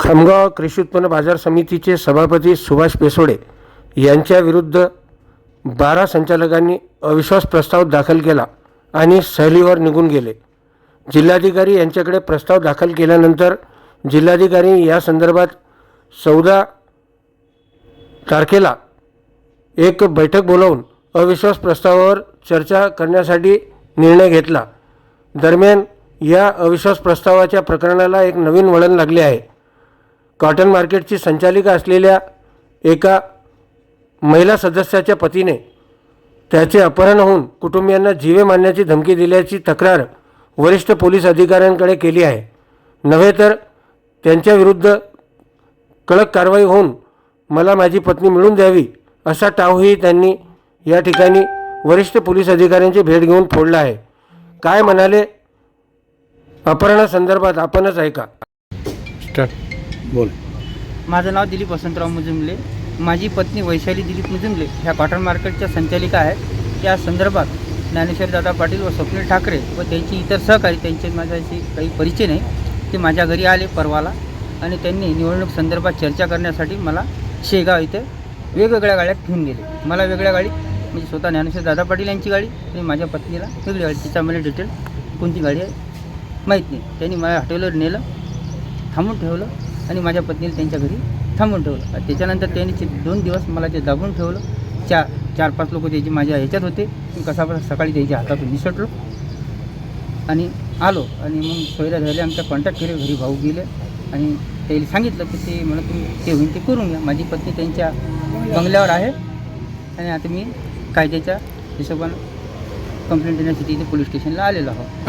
खामगाव कृषी उत्पन्न बाजार समितीचे सभापती सुभाष पेसोडे यांच्याविरुद्ध बारा संचालकांनी अविश्वास प्रस्ताव दाखल केला आणि सहलीवर निघून गेले. जिल्हाधिकारी यांच्याकडे प्रस्ताव दाखल केल्यानंतर जिल्हाधिकारी या संदर्भात चौदा तारखेला एक बैठक बोलावून अविश्वास प्रस्तावावर चर्चा करण्यासाठी निर्णय घेतला. दरम्यान या अविश्वास प्रस्तावाच्या प्रकरणाला एक नवीन वळण लागले आहे. कॉटन मार्केटची संचालिका असलेल्या एका महिला सदस्याच्या पतीने त्याचे अपहरण होऊन कुटुंबियांना जीवे मारण्याची धमकी दिल्याची तक्रार वरिष्ठ पोलीस अधिकाऱ्यांकडे केली आहे. नव्हे तर त्यांच्या विरुद्ध कडक कारवाई होऊन मला माझी पत्नी मिळून द्यावी असा टावही त्यांनी या ठिकाणी वरिष्ठ पोलीस अधिकाऱ्यांची भेट घेऊन फोडला आहे. काय म्हणाले? अपहरणासंदर्भात आपणच ऐका स्टार्ट बोल. माझं नाव दिलीप वसंतराव मुजुमले. माझी पत्नी वैशाली दिलीप मुजुमले ह्या कॉटन मार्केटच्या संचालिका आहेत. त्या संदर्भात ज्ञानेश्वर दादा पाटील व स्वप्नील ठाकरे व त्यांची इतर सहकारी त्यांचे माझ्याशी काही परिचय नाही ते माझ्या घरी आले परवाला आणि त्यांनी निवडणूक संदर्भात चर्चा करण्यासाठी मला शेगाव इथे वेगवेगळ्या गाड्यात घेऊन गेले. मला वेगळ्या गाडीत म्हणजे स्वतः ज्ञानेश्वर दादा पाटील यांची गाडी आणि माझ्या पत्नीला वेगळी गाडी. तिचा मला डिटेल कोणती गाडी आहे माहीत नाही. त्यांनी मला हॉटेलवर नेलं थांबून ठेवलं. आणि माझ्या पत्नीला त्यांच्या घरी थांबून ठेवलं. त्याच्यानंतर त्यांनी ते दोन दिवस मला ते दाबून ठेवलं चार चार पाच लोक त्याची माझ्या ह्याच्यात होते मी कसा बसा सकाळी त्याच्या हातातून निसटलो आणि आलो. आणि मग सोयऱ्या झाले आमच्या कॉन्टॅक्ट केले घरी भाऊ गेले. आणि त्याला सांगितलं की ते मला तुम्ही ते होईल ते करून घ्या. माझी पत्नी त्यांच्या बंगल्यावर आहे. आणि आता मी कायद्याच्या हिशोबानं कंप्लेंट देण्यासाठी इथे पोलीस स्टेशनला आलेलो आहोत.